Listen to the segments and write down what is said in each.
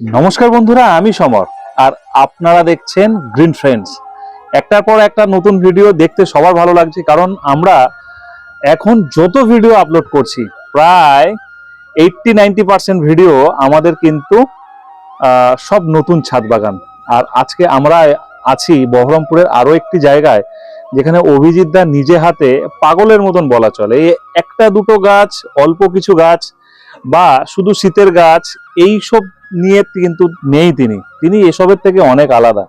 নমস্কার বন্ধুরা, আমি সমর। আর আপনারা দেখছেন গ্রিন ফ্রেন্ডস একটার পর একটা নতুন ভিডিও দেখতে সবার ভালো লাগছে, কারণ আমরা এখন যত ভিডিও আপলোড করছি, প্রায় এইটটি নাইনটি পার্সেন্ট ভিডিও আমাদের কিন্তু সব নতুন ছাদ বাগান। আর আজকে আমরা আছি বহরমপুরের আরও একটি জায়গায়, যেখানে অভিজিৎ দা নিজে হাতে পাগলের মতন বলা চলে। একটা দুটো গাছ, অল্প কিছু গাছ বা শুধু শীতের গাছ এই সব নিয়ে কিন্তু নেই তিনি। তিনি এসবের থেকে অনেক আলাদা।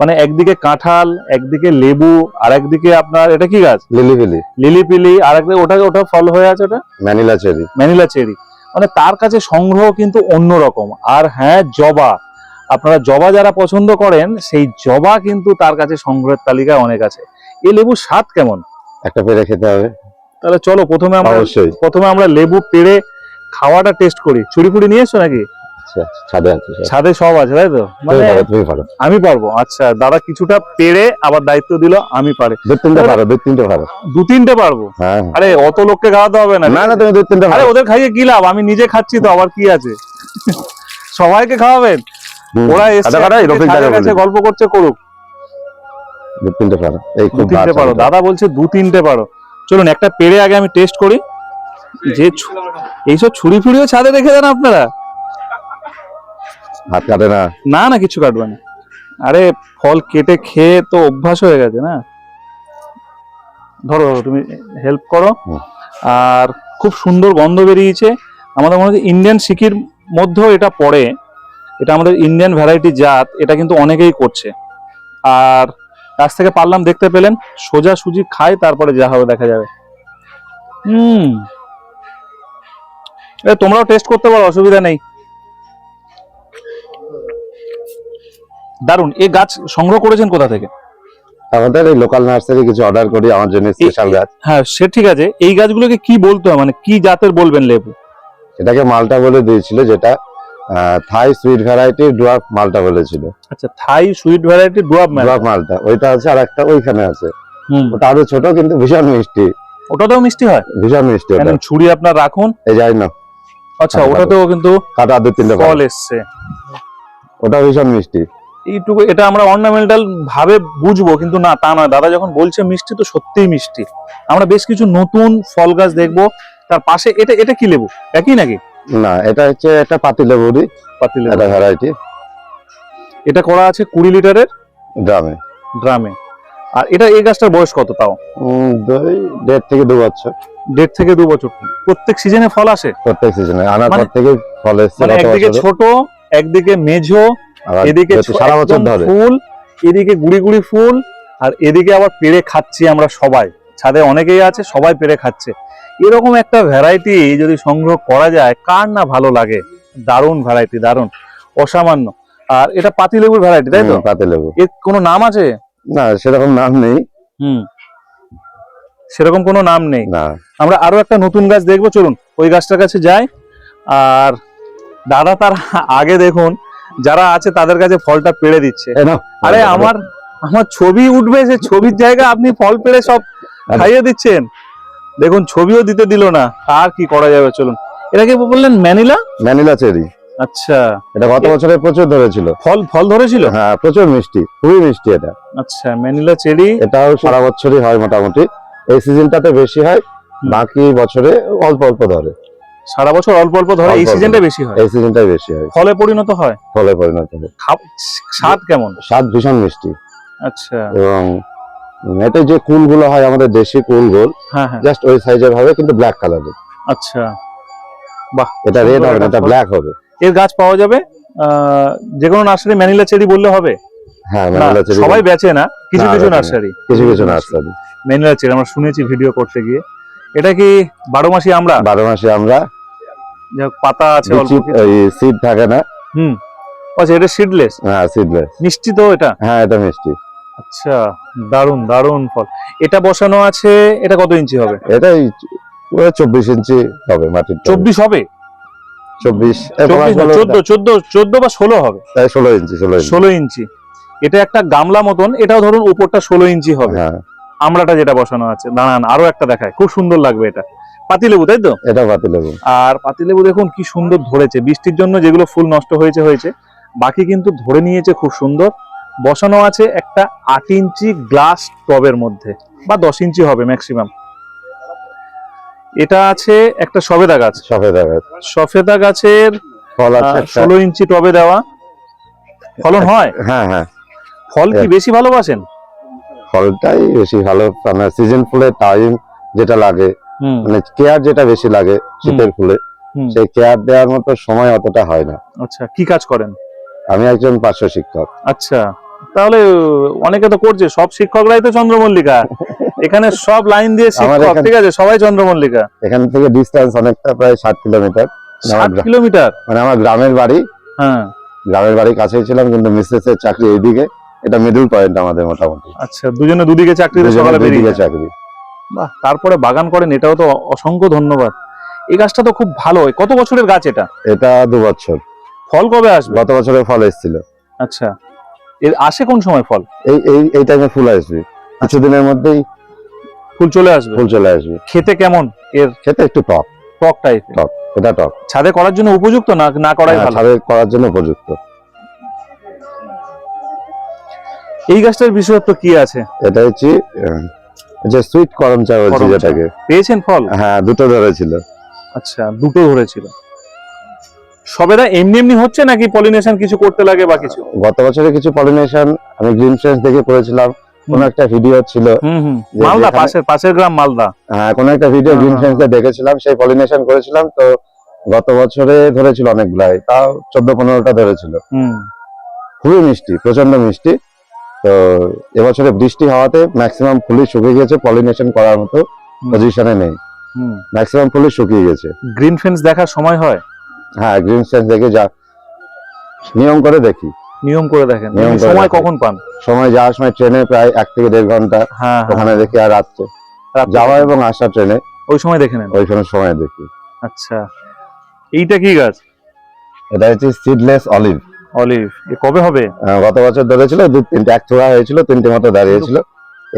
মানে একদিকে কাঁঠাল একদিকে লেবু আর একদিকে আপনার এটা কি গাছ? লিলি বিলি লিলি পিলি আর একদিকে ওটা ওটা ফল হয়ে আছে ওটা? Manila cherry. Manila cherry. মানে তার কাছে সংগ্রহ কিন্তু অন্যরকম। আর হ্যাঁ জবা। আপনারা জবা যারা পছন্দ করেন সেই জবা কিন্তু তার কাছে সংগ্রহের তালিকায় অনেক আছে। এই লেবুর স্বাদ কেমন? একটা পেরে খেতে হবে। তাহলে চলো প্রথমে আমরা অবশ্যই। প্রথমে আমরা লেবু পেড়ে খাওয়াটা টেস্ট করি। ছুরি ফুড়ি নিয়ে এসছো নাকি? আচ্ছা, ছাদে আছে সব। ছাদে সব আছে তাই তো? মানে তুমি পারো। আমি পারব। আচ্ছা দাদা কিছুটা পেরে আবার দায়িত্ব দিল আমি পারে। দু তিনটে পারো দু তিনটে পারো। দু তিনটে পারব? হ্যাঁ আরে অত লোককে খাওয়াতে হবে না। না না তুমি দু তিনটে আরে ওদের খাইয়ে কি লাভ? আমি নিজে খাচ্ছি তো আবার কি আছে? সবাইকে খাওয়াবেন? ওরা এসে। গল্প করছে করুক। দু তিনটে পারো। এই খুব তিনটে পারো। দাদা বলছে দু তিনটে পারো। চলুন একটা পেরে আগে আমি টেস্ট করি। যে ছু- এইসব ছুরি ফুড়িও ছাদে রেখে দেন আপনারা? হাত কাটে না? না না কিছু কাটবে না। আরে ফল কেটে খেয়ে তো অভ্যাস হয়ে গেছে না? ধরো ধরো তুমি হেল্প করো। আর খুব সুন্দর গন্ধ বেরিয়েছে। আমাদের মনে হচ্ছে ইন্ডিয়ান সিকির মধ্যেও এটা পড়ে। এটা আমাদের ইন্ডিয়ান ভ্যারাইটি জাত এটা কিন্তু অনেকেই করছে। আর কাছ থেকে পারলাম দেখতে পেলেন সোজা সুজি খাই তারপরে যা হবে দেখা যাবে। হুম। তোমরাও টেস্ট করতে পারো অসুবিধা নেই। দারুণ এই গাছ সংগ্রহ করেছেন কোথা থেকে? আমাদের এই লোকাল নার্সারি কিছু অর্ডার করি আমার জন্য স্পেশাল গাছ। হ্যাঁ সে ঠিক আছে। এই গাছগুলোকে কি বলতে হয়? মানে কি জাতের বলবেন লেবু? এটাকে মালটা বলে দিয়েছিল যেটা থাই সুইট ভ্যারাইটি ডুয়ার্ফ মালটা বলেছিল। আচ্ছা থাই সুইট ভ্যারাইটি ডুয়ার্ফ মালটা। ওইটা আছে আর একটা ওইখানে আছে। হুম। ওটা আরও ছোট কিন্তু ভীষণ মিষ্টি। ওটাতেও মিষ্টি হয়? ভীষণ মিষ্টি ওটা। ছুরি আপনার রাখুন। এই যাই না। আচ্ছা ওটাতেও কিন্তু কাটা দু তিনটে ফল এসছে। ওটা ভীষণ মিষ্টি। এইটুকু এটা আমরা অর্নামেন্টাল ভাবে বুঝব কিন্তু না তা নয়। দাদা যখন বলছে মিষ্টি তো সত্যিই মিষ্টি। আমরা বেশ কিছু নতুন ফল গাছ দেখব। তার পাশে এটা এটা কি লেবু? একই নাকি? না এটা হচ্ছে একটা পাতি লেবুরি পাতি লেবু। একটা ভ্যারাইটি এটা করা আছে কুড়ি লিটারের? ড্রামে। ড্রামে। আর এটা এই গাছটার বয়স কত তাও? দেড় থেকে দু বছর। দেড় থেকে দু বছর প্রত্যেক সিজনে ফল আসে? প্রত্যেক সিজনে আনার মানে- পর থেকে ফল এসছে মানে একদিকে ছোট একদিকে মেঝো এদিকে সারা বছর ধরে। ফুল এদিকে গুড়ি গুড়ি ফুল আর এদিকে আবার পেরে খাচ্ছি আমরা সবাই। ছাদে অনেকেই আছে সবাই পেরে খাচ্ছে। এরকম একটা ভ্যারাইটি যদি সংগ্রহ করা যায় কার না ভালো লাগে? দারুণ ভ্যারাইটি দারুণ। অসামান্য। আর এটা পাতিলেবুর ভ্যারাইটি তাই তো? হুম, পাতি লেবু এর কোনো নাম আছে? না সেরকম নাম নেই। হুম। সেরকম কোনো নাম নেই। আমরা আরও একটা নতুন গাছ দেখব চলুন ওই গাছটার কাছে যাই। আর দাদা তার আগে দেখুন যারা আছে তাদের কাছে ফলটা পেড়ে দিচ্ছে। আরে আমার আমার ছবি উঠবে সে ছবির জায়গা আপনি ফল পেড়ে সব খাইয়ে দিচ্ছেন। দেখুন ছবিও দিতে দিল না। আর কি করা যাবে চলুন। এটা কি বললেন ম্যানিলা? Manila cherry. আচ্ছা। এটা গত বছরে প্রচুর ধরেছিল। ফল ফল ধরেছিল? হ্যাঁ প্রচুর মিষ্টি খুবই মিষ্টি এটা। আচ্ছা ম্যানিলা চেরি। এটাও সারা বছরই হয় মোটামুটি। এই সিজনটাতে বেশি হয় বাকি বছরে অল্প অল্প ধরে। সারা বছর অল্প অল্প ধরে এই। সিজনটা বেশি হয়? এই সিজনটাই বেশি হয়। ফলে পরিণত হয়? ফলে পরিণত হয়। স্বাদ কেমন? স্বাদ ভীষণ মিষ্টি। আচ্ছা। এবং এটা যে কুলগুলো হয় আমাদের দেশি কুলগুলো হ্যাঁ হ্যাঁ। জাস্ট ওই সাইজের হবে কিন্তু ব্ল্যাক কালারের আচ্ছা। বাহ এটা রেড হবে না এটা ব্ল্যাক হবে। এর গাছ পাওয়া যাবে যে কোনো নার্সারি ম্যানিলা চেরি বললে হবে? হ্যাঁ চেরি সবাই বেচে না কিছু কিছু নার্সারি। কিছু কিছু নার্সারি। ম্যানিলা চেরি আমরা শুনেছি ভিডিও করতে গিয়ে। এটা কি বারো মাসি আমরা? বারো মাসে আমরা। পাতা আছে সিড থাকে না। হুম। আচ্ছা এটা সিডলেস হ্যাঁ সিডলেস মিষ্টি তো এটা? হ্যাঁ এটা মিষ্টি। আচ্ছা দারুণ দারুণ ফল। এটা বসানো আছে এটা কত ইঞ্চি হবে? পুরো চব্বিশ ইঞ্চি হবে মাটির। চব্বিশ হবে? চব্বিশ। চোদ্দ চোদ্দ চোদ্দ বা ষোলো হবে? তাই ষোলো ইঞ্চি ষোলো ইঞ্চি। ষোলো ইঞ্চি। এটা একটা গামলা মতন এটাও ধরুন উপরটা ষোলো ইঞ্চি হবে। হ্যাঁ। আমরাটা যেটা বসানো আছে দাঁড়ান আরও একটা দেখায় খুব সুন্দর লাগবে এটা। পাতিলেবু তাই তো? এটা পাতিলেবু। আর পাতিলেবু দেখুন কি সুন্দর ধরেছে বৃষ্টির জন্য যেগুলো ফুল নষ্ট হয়েছে হয়েছে বাকি কিন্তু ধরে নিয়েছে খুব সুন্দর। বসানো আছে একটা আট ইঞ্চি গ্লাস টবের মধ্যে বা দশ ইঞ্চি হবে ম্যাক্সিমাম এটা আছে একটা সবেদা গাছ। সফেদা গাছ। সফেদা গাছের ফল আছে ষোলো ইঞ্চি টবে দেওয়া। ফলন হয়? হ্যাঁ হ্যাঁ। ফল কি বেশি ভালোবাসেন? ফলটাই বেশি ভালো মানে সিজন ফুলের টাইম যেটা লাগে মানে কেয়ার যেটা বেশি লাগে শীতের ফুলে সেই কেয়ার দেওয়ার মতো সময় অতটা হয় না। আচ্ছা কি কাজ করেন? আমি একজন পার্শ্ব শিক্ষক। আচ্ছা তাহলে অনেকে তো করছে সব শিক্ষকরাই তো চন্দ্রমল্লিকা। এখানে সব লাইন দিয়ে শিক্ষক ঠিক আছে সবাই চন্দ্রমল্লিকা। এখান থেকে ডিস্টেন্স অনেকটা প্রায় ষাট কিলোমিটার ষাট আমার গ্রা- কিলোমিটার মানে আমার গ্রামের বাড়ি। হ্যাঁ। গ্রামের বাড়ির কাছেই ছিলাম কিন্তু মিসেস এর চাকরি এইদিকে। এটা মিডল পয়েন্ট আমাদের মোটামুটি। আচ্ছা দুজনে দুদিকে চাকরি সকালে বেরিয়ে। চাকরি। বাহ তারপরে বাগান করেন এটাও তো অসংখ্য ধন্যবাদ। এই গাছটা তো খুব ভালো কত বছরের গাছ এটা? এটা দু বছর। ফল কবে আসবে? গত বছরে ফল এসেছিল। আচ্ছা এর আসে কোন সময় ফল? এই এই এই টাইমে ফুল আসবে। কিছুদিনের মধ্যেই ফুল চলে আসবে? ফুল চলে আসবে। খেতে কেমন এর? খেতে একটু টক। টক টাইপ টক এটা টক। ছাদে করার জন্য উপযুক্ত না না করাই হ্যাঁ, ভালো? ছাদে করার জন্য উপযুক্ত। এই গাছটার বিশেষত্ব কি আছে? এটা হচ্ছে যে সুইট করম চা বলছি যেটাকে। পেয়েছেন ফল? হ্যাঁ দুটো ধরেছিল। আচ্ছা দুটো ধরেছিল। সবেদা এমনি এমনি হচ্ছে নাকি পলিনেশন কিছু করতে লাগে বা কিছু? গত বছরে কিছু পলিনেশন আমি গ্রিন ফ্রেন্স দেখে করেছিলাম। কোন একটা ভিডিও ছিল মালদা পাশের পাশের গ্রাম মালদা। হ্যাঁ কোন একটা ভিডিও গ্রিন ফ্রেন্স দেখেছিলাম সেই পলিনেশন করেছিলাম। তো গত বছরে ধরেছিল অনেকগুলাই তাও চোদ্দ পনেরোটা ধরেছিল। হুম। খুবই মিষ্টি প্রচণ্ড মিষ্টি। তো এবছরে বৃষ্টি হওয়াতে ম্যাক্সিমাম ফুলই শুকিয়ে গেছে পলিনেশন করার মতো। পজিশনে নেই। ম্যাক্সিমাম ফুলই শুকিয়ে গেছে গ্রিন ফেন্স দেখার সময় হয়? হ্যাঁ গ্রিন ফ্রেন্স দেখে যা নিয়ম করে দেখি। নিয়ম করে দেখেন। সময় কখন পান? সময় যাওয়ার সময় ট্রেনে প্রায় এক থেকে দেড় ঘণ্টা হ্যাঁ ওখানে দেখি আর রাত্রে। যাওয়া এবং আসা ট্রেনে। ওই সময় দেখে নেন? ওইখানে সময় দেখি। আচ্ছা। এইটা কি গাছ? এটা হচ্ছে সিডলেস অলিভ অলিভ এ কবে হবে? গত বছর ধরেছিল দু তিনটে এক থোড়া হয়েছিল তিনটে মতো দাঁড়িয়েছিল।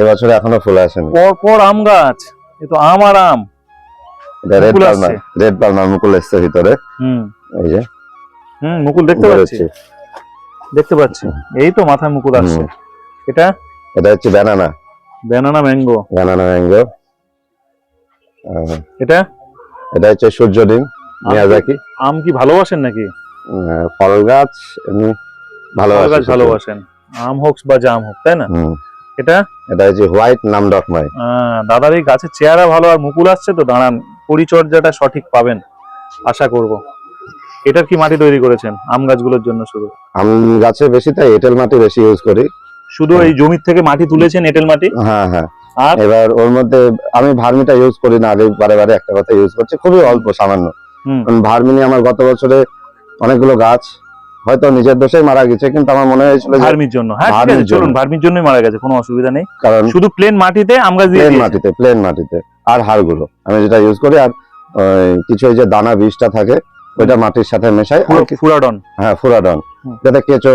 এবছর এখনও ফুল আসেনি। পর পর আম গাছ এ তো আম আর আম। রেড পালমার রেড পালমার মুকুল এসছে ভিতরে। হুম। এই যে। হুম মুকুল দেখতে পাচ্ছি। দেখতে পাচ্ছি। এই তো মাথায় মুকুল আসছে। এটা? এটা হচ্ছে banana. Banana mango. Banana mango. এটা? এটা হচ্ছে সূর্য ডিম মিয়াজাকি। আম কি ভালোবাসেন নাকি? ফল গাছ এমনি ভালোবাসেন। আম হোক বা জাম হোক তাই না? এটা? এটা হচ্ছে হোয়াইট নাম ডকমাই দাদার এই গাছের চেহারা ভালো আর মুকুল আসছে তো দাঁড়ান পরিচর্যাটা সঠিক পাবেন আশা করব। এটার কি মাটি তৈরি করেছেন আম গাছগুলোর জন্য শুধু? আম গাছে বেশি তাই এঁটেল মাটি বেশি ইউজ করি। শুধু এই জমির থেকে মাটি তুলেছেন এঁটেল মাটি? হ্যাঁ হ্যাঁ। আর? এবার ওর মধ্যে আমি ভার্মিটা ইউজ করি না আগে বারে বারে একটা কথা ইউজ করছি খুবই অল্প সামান্য। ভার্মিনি আমার গত বছরে অনেকগুলো গাছ। হয়তো নিজের দোষেই মারা গেছে কিন্তু আমার মনে হয়েছিল ভার্মির জন্য। হ্যাঁ ঠিক আছে চলুন ভার্মির জন্যই মারা গেছে কোনো অসুবিধা নেই। কারণ শুধু প্লেন মাটিতে আম গাছ দিয়ে প্লেন মাটিতে প্লেন মাটিতে। আর হাড়গুলো আমি যেটা ইউজ করি আর কিছু ওই যে দানা বীজটা থাকে ওইটা মাটির সাথে মেশাই ফুরাডন। হ্যাঁ ফুরাডন। যাতে কেঁচো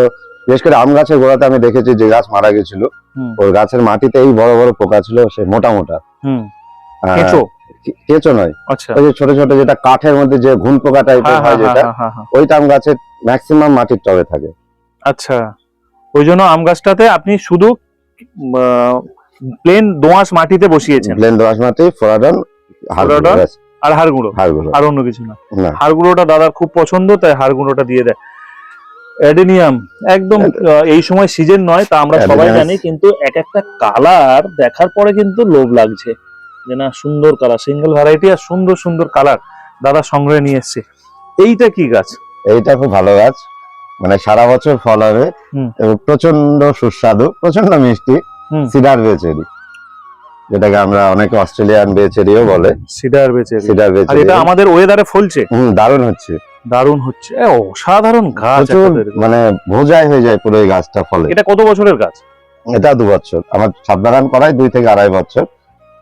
বিশেষ করে আম গাছের গোড়াতে আমি দেখেছি যে গাছ মারা গেছিল। ওর গাছের মাটিতে এই বড় বড় পোকা ছিল সে মোটা মোটা। কেঁচো? কেঁচো নয়। আচ্ছা। ওই যে ছোট ছোট যেটা কাঠের মধ্যে যে ঘুন পোকা টাইপের হ্যাঁ হয় হ্যাঁ যেটা হ্যাঁ, হ্যাঁ। আম গাছের ম্যাক্সিমাম মাটির টবে থাকে। আচ্ছা। ওই জন্য আম গাছটাতে আপনি শুধু প্লেন দোঁয়াশ মাটিতে বসিয়েছেন। ব্লেন্ড দোয়াশ মাটি ফোরাডন ফোরাডন? আর হাড় গুঁড়ো আর অন্য কিছু না? না। হাড় গুঁড়োটা দাদার খুব পছন্দ তাই হাড় গুঁড়োটা দিয়ে দেয়। অ্যাডেনিয়াম একদম এই সময় সিজন নয় তা আমরা সবাই জানি কিন্তু এক একটা কালার দেখার পরে কিন্তু লোভ লাগছে। যে না সুন্দর কালার সিঙ্গেল ভ্যারাইটি আর সুন্দর সুন্দর কালার দাদা সংগ্রহে নিয়ে এসছে। এইটা কি গাছ? এইটা খুব ভালো গাছ। মানে সারা বছর ফল হবে। এবং প্রচণ্ড সুস্বাদু প্রচণ্ড মিষ্টি সিডার বেচেরি। যেটাকে আমরা অনেকে অস্ট্রেলিয়ান বেচেরিও বলে। সিডার বেচে সিডার বেচেরি। এটা আমাদের ওয়েদারে ফলছে। হুম দারুণ হচ্ছে। দারুণ হচ্ছে। অসাধারণ গাছ। মানে বোঝাই হয়ে যায় পুরো এই গাছটা ফলে। এটা কত বছরের গাছ? এটা দু বছর। আমার বাগান করায় দুই থেকে আড়াই বছর।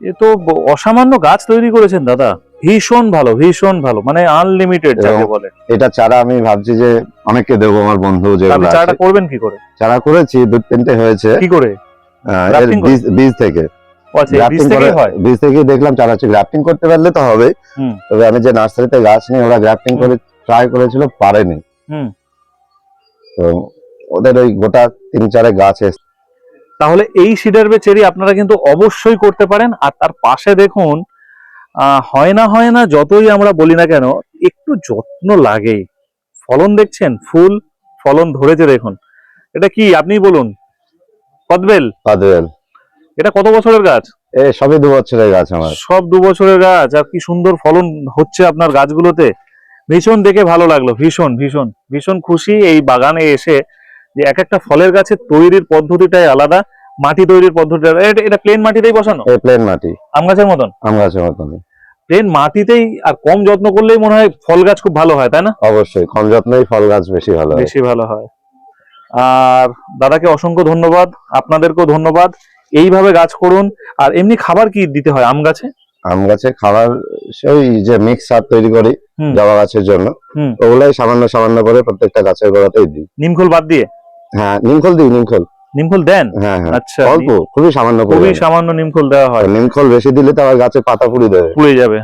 এ তো অসামান্য গাছ তৈরি করেছেন দাদা। ভীষণ ভালো ভীষণ ভালো। মানে আনলিমিটেড যাকে বলে। এটা চারা আমি ভাবছি যে অনেককে দেবো আমার বন্ধু যেগুলো আছে। চাটা করবেন কি করে? চারা করেছি দু তিনটে হয়েছে। কি করে? বীজ থেকে। আচ্ছা বীজ থেকে দেখলাম চারা হচ্ছে গ্রাফটিং করতে পারলে তো হবে। তবে আমি যে নার্সারিতে গাছ নিয়ে ওরা গ্রাফটিং করে ট্রাই করেছিল পারেনি। হুম। তো ওদের ওই গোটা তিন চারে গাছ এসছে। তাহলে এই সিডার বে চেরি আপনারা কিন্তু অবশ্যই করতে পারেন। আর তার পাশে দেখুন হয় না হয় না যতই আমরা বলি না কেন একটু যত্ন লাগেই ফলন দেখছেন? ফুল ফলন ধরেছে দেখুন। এটা কি? আপনি বলুন। কদবেল কাদবেল এটা কত বছরের গাছ? এ সবই দু বছরের গাছ আমার। সব দু বছরের গাছ। আর কি সুন্দর ফলন হচ্ছে আপনার গাছগুলোতে। ভীষণ দেখে ভালো লাগল। ভীষণ ভীষণ ভীষণ খুশি এই বাগানে এসে যে এক একটা ফলের গাছের তৈরির পদ্ধতিটাই আলাদা মাটি তৈরির পদ্ধতিটা এটা- প্লেন মাটিতেই বসানো? প্লেন মাটি। আম গাছের মতন? আম গাছের মতন প্লেন মাটিতেই আর কম যত্ন করলেই মনে হয় ফল গাছ খুব ভালো হয় তাই না? অবশ্যই কম যত্নেই ফল গাছ বেশি ভালো বেশি ভালো হয়। আর দাদাকে অসংখ্য ধন্যবাদ আপনাদেরকেও ধন্যবাদ। এইভাবে গাছ করুন। আর এমনি খাবার কি দিতে হয় আম গাছে? আম গাছে খাবার সেই যে মিক্স সার তৈরি করি। জবা গাছের জন্য। ওগুলাই সামান্য সামান্য করে প্রত্যেকটা গাছের গোড়াতেই দিই। নিমখোল বাদ দিয়ে? হ্যাঁ নিমখোল দিই নিমখোল। নিমখোল দেন? হ্যাঁ হ্যাঁ। আচ্ছা অল্প খুবই সামান্য খুবই। সামান্য নিমখোল দেওয়া হয়। নিমখোল বেশি দিলে তো আবার গাছে পাতা পুড়ে দেবে। পুড়ে যাবে।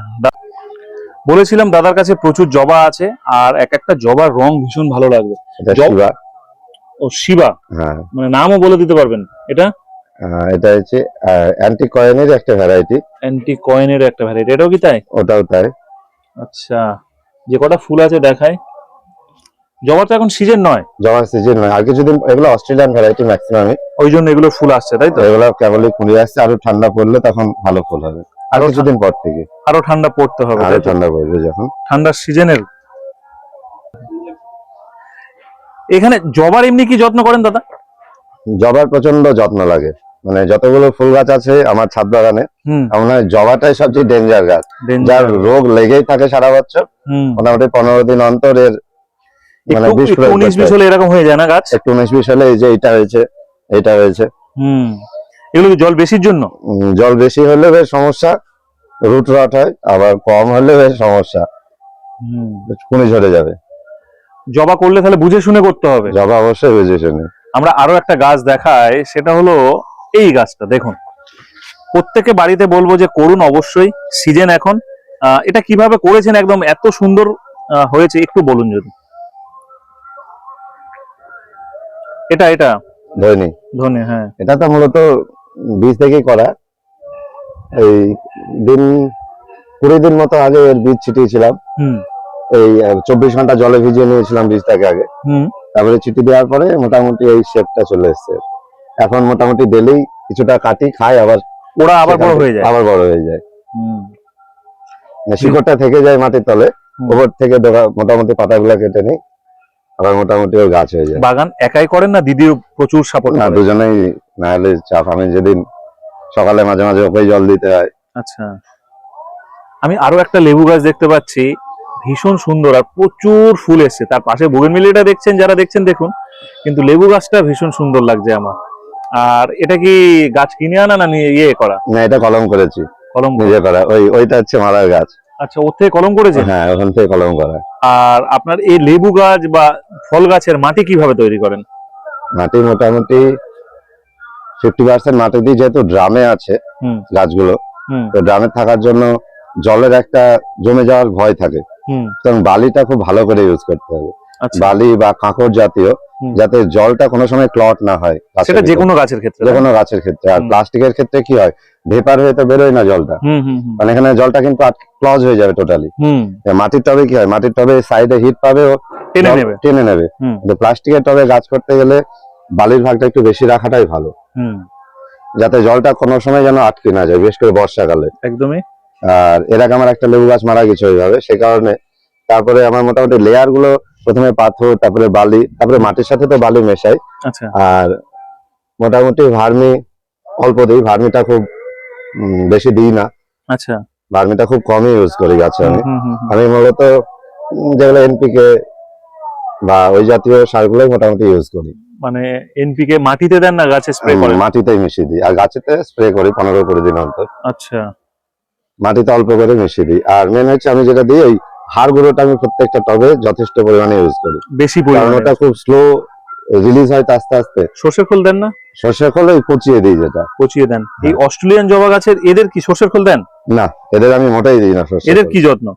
বলেছিলাম দাদার কাছে প্রচুর জবা আছে আর এক একটা জবার রং ভীষণ ভালো লাগবে। জব- ও শিবা? হ্যাঁ। মানে নামও বলে দিতে পারবেন। এটা? আহ, এটা হচ্ছে অ্যান্টি কয়েনের একটা ভ্যারাইটি অ্যান্টি কয়েনের একটা ভ্যারাইটি এটাও কি তাই? ওটাও তাই। আচ্ছা। যে কটা ফুল আছে দেখায় জবা তো এখন সিজন নয়। জবার সিজন নয়। আর কিছুদিন এগুলো অস্ট্রেলিয়ান ভ্যারাইটি ম্যাক্সিমামই ওই জন্য এগুলো ফুল আসছে তাই তো? এগুলো কেবলই কুড়ি আসছে। আরও ঠান্ডা পড়লে তখন ভালো ফুল হবে। আর কিছুদিন পর থেকে। আরও ঠান্ডা পড়তে হবে আরও ঠান্ডা পড়বে যখন। ঠান্ডার সিজনের এখানে জবার এমনি কি যত্ন করেন দাদা? জবার প্রচণ্ড যত্ন লাগে। মানে যতগুলো ফুল গাছ আছে আমার ছাদ বাগানে আমার জবাটাই সবচেয়ে ডেঞ্জার গাছ। যার রোগ লেগেই থাকে সারা বছর। মোটামুটি পনেরো দিন অন্তর এর মানে একটু বিষ একটু প্রয়োগ উনিশ বিশ হলে এরকম হয়ে যায় না গাছ? একটু উনিশ বিশ হলে এই যে এটা হয়েছে এটা হয়েছে। হুম। এগুলো জল বেশির জন্য? জল বেশি হলে বেশ সমস্যা রুট রট হয় আবার কম হলে বেশ সমস্যা। হুম। কুনি ঝরে যাবে। জবা করলে তাহলে বুঝে শুনে করতে হবে। জবা অবশ্যই বুঝে শুনে। আমরা আরও একটা গাছ দেখাই সেটা হলো এই গাছটা দেখুন। প্রত্যেকে বাড়িতে বলব যে করুন অবশ্যই সিজন এখন। এটা কীভাবে করেছেন একদম এত সুন্দর হয়েছে একটু বলুন যদি। এটা এটা? দৈনিক ধনে হ্যাঁ। এটা তো মূলত বীজ থেকেই করা। এই দিন কুড়ি দিন মতো আগে এর বীজ ছিটিয়েছিলাম। এই চব্বিশ ঘণ্টা জলে ভিজিয়ে নিয়েছিলাম বীজটাকে আগে। হুম। তারপরে ছিটি দেওয়ার পরে মোটামুটি এই শেপটা চলে এসছে। এখন মোটামুটি ডেলি কিছুটা কাটি খাই আবার ওরা আবার বড় হয়ে যায়। আবার বড় হয়ে যায়। হুম। শিকড়টা থেকে যায় মাটির তলে। ওপর থেকে মোটামুটি পাতাগুলো কেটে নিই। আবার মোটামুটি ওই গাছ হয়ে যায়। বাগান একাই করেন না দিদিও প্রচুর সাপোর্ট না দুজনেই না হলে চাপ আমি যেদিন সকালে মাঝে মাঝে ওকে জল দিতে হয়। আচ্ছা। আমি আরও একটা লেবু গাছ দেখতে পাচ্ছি ভীষণ সুন্দর আর প্রচুর ফুল এসছে। তার পাশে বোগেনমিলিয়াটা দেখছেন যারা দেখছেন দেখুন কিন্তু লেবু গাছটা ভীষণ সুন্দর লাগছে আমার। আর এটা কি গাছ কিনে আনা না নিয়ে ইয়ে করা? না এটা কলম করেছি। কলম? নিজে করা। ওই ওইটা হচ্ছে মারার গাছ। আচ্ছা ওর থেকে কলম করেছে হ্যাঁ ওখান থেকে কলম করা। আর আপনার এই লেবু গাছ বা ফল গাছের মাটি কীভাবে তৈরি করেন? মাটি মোটামুটি ফিফটি পার্সেন্ট মাটি দিয়ে যেহেতু ড্রামে আছে গাছগুলো তো ড্রামে থাকার জন্য জলের একটা জমে যাওয়ার ভয় থাকে। তখন বালিটা খুব ভালো করে ইউজ করতে হবে। বালি বা কাঁকড় জাতীয় যাতে জলটা কোনো সময় ক্লট না হয় সেটা যে কোনো গাছের ক্ষেত্রে যে কোনো গাছের ক্ষেত্রে। আর প্লাস্টিকের ক্ষেত্রে কি হয়? ভেপার হয়ে তো বেরোয় না জলটা। মানে এখানে জলটা কিন্তু ক্লজ হয়ে যাবে টোটালি মাটির টবে কি হয়? মাটির টবে সাইডে হিট পাবে ও টেনে নেবে। টেনে নেবে। কিন্তু প্লাস্টিকের টবে গাছ করতে গেলে বালির ভাগটা একটু বেশি রাখাটাই ভালো। যাতে জলটা কোনো সময় যেন আটকে না যায় বিশেষ করে বর্ষাকালে। একদমই। আর এর আগে আমার একটা লেবু গাছ মারা গেছে ওইভাবে সে কারণে। তারপরে আমার মোটামুটি লেয়ারগুলো প্রথমে পাথর তারপরে বালি তারপরে মাটির সাথে তো বালি মেশাই। আচ্ছা। আর মোটামুটি ভার্মি অল্প দিই ভার্মিটা খুব বেশি দিই না। আচ্ছা। ভার্মিটা খুব কমই ইউজ করি গাছে আমি। আমি মূলত যেগুলো এনপিকে বা ওই জাতীয় সারগুলোই মোটামুটি ইউজ করি। মানে এনপিকে মাটিতে দেন না গাছে স্প্রে করেন? মাটিতেই মিশিয়ে দিই। আর গাছেতে স্প্রে করি পনেরো কুড়ি দিন অন্তর। আচ্ছা। মাটিতে অল্প করে মিশিয়ে দিই। আর মেন হচ্ছে আমি যেটা দিই ওই হাড় গুঁড়োটা আমি প্রত্যেকটা টবে যথেষ্ট পরিমাণে ইউজ করি। বেশি কারণ ওটা খুব স্লো রিলিজ হয় আস্তে আস্তে। সর্ষের খোল দেন না? সর্ষে খোলে পচিয়ে দিই যেটা। পচিয়ে দেন। এই হ্যাঁ। অস্ট্রেলিয়ান জবা গাছের এদের কি সর্ষের খোল দেন? না এদের আমি মোটেই দিই না সর্ষে এদের কি যত্ন?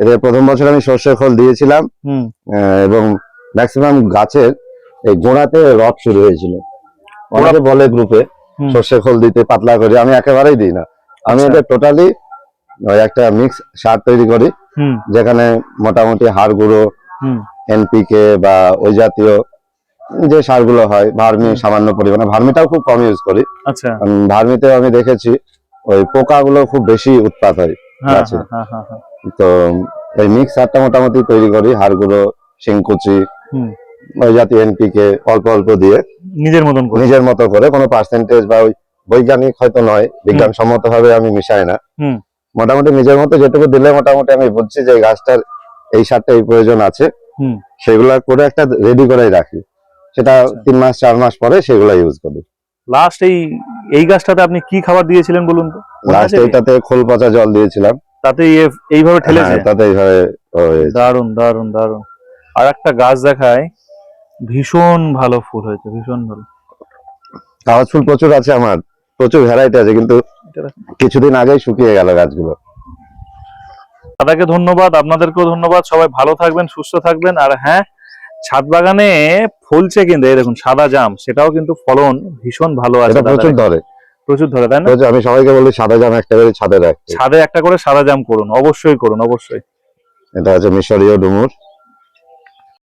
এদের প্রথম বছর আমি সর্ষের খোল দিয়েছিলাম এবং ম্যাক্সিমাম গাছের এই গোড়াতে রড শুরু হয়েছিল। অনেকে বলে গ্রুপে হুম। সর্ষে খোল দিতে পাতলা করে আমি একেবারেই দিই না। আমি আচ্ছা। এটা টোটালি ওই একটা মিক্স সার তৈরি করি যেখানে মোটামুটি হাড় গুঁড়ো এনপিকে বা ওই জাতীয় যে সারগুলো হয় ভার্মি সামান্য পরিমাণে। ভার্মিটাও খুব কম ইউজ করি। আচ্ছা। কারণ ভার্মিতেও আমি দেখেছি ওই পোকাগুলো খুব বেশি উৎপাত হয় হ্যাঁ। হ্যাঁ হ্যাঁ তো এই মিক্স সারটা মোটামুটি তৈরি করি হাড়গুলো শিংকুচি হুম। ওই জাতীয় এনপিকে অল্প অল্প দিয়ে। নিজের মতন করে। নিজের মতো করে কোনো পার্সেন্টেজ বা ওই বৈজ্ঞানিক হয়তো নয় বিজ্ঞানসম্মত ভাবে আমি মিশাই না। মোটামুটি নিজের মতো যেটুকু দিলে মোটামুটি আমি বুঝছি যে এই গাছটার এই সারটা এই প্রয়োজন আছে। সেগুলা করে একটা রেডি করেই রাখি। সেটা আচ্ছা। তিন মাস চার মাস পরে সেগুলো ইউজ করি। লাস্ট এই এই গাছটাতে আপনি কি খাবার দিয়েছিলেন বলুন তো? লাস্ট? এটাতে খোল পচা জল দিয়েছিলাম। তাতে এইভাবে ঠেলেছে? হ্যাঁ, তাতে এইভাবে দারুণ দারুণ দারুণ আর একটা গাছ দেখায় ভীষণ ভালো ফুল হয়েছে ভীষণ ভালো। কাগজ ফুল প্রচুর আছে আমার। প্রচুর ভ্যারাইটি আছে কিন্তু। কিছুদিন আগেই শুকিয়ে গেল গাছগুলো। দাদাকে ধন্যবাদ আপনাদেরকেও ধন্যবাদ সবাই ভালো থাকবেন সুস্থ থাকবেন আর হ্যাঁ ছাদ বাগানে ফলছে কিন্তু এই দেখুন সাদা জাম সেটাও কিন্তু ফলন ভীষণ ভালো আছে প্রচুর ধরে। প্রচুর ধরে তাই না? আমি সবাইকে বলি সাদা জাম একটা করে ছাদে রাখতে। ছাদে একটা করে সাদা জাম করুন অবশ্যই করুন অবশ্যই। এটা আছে মিশরীয় ডুমুর।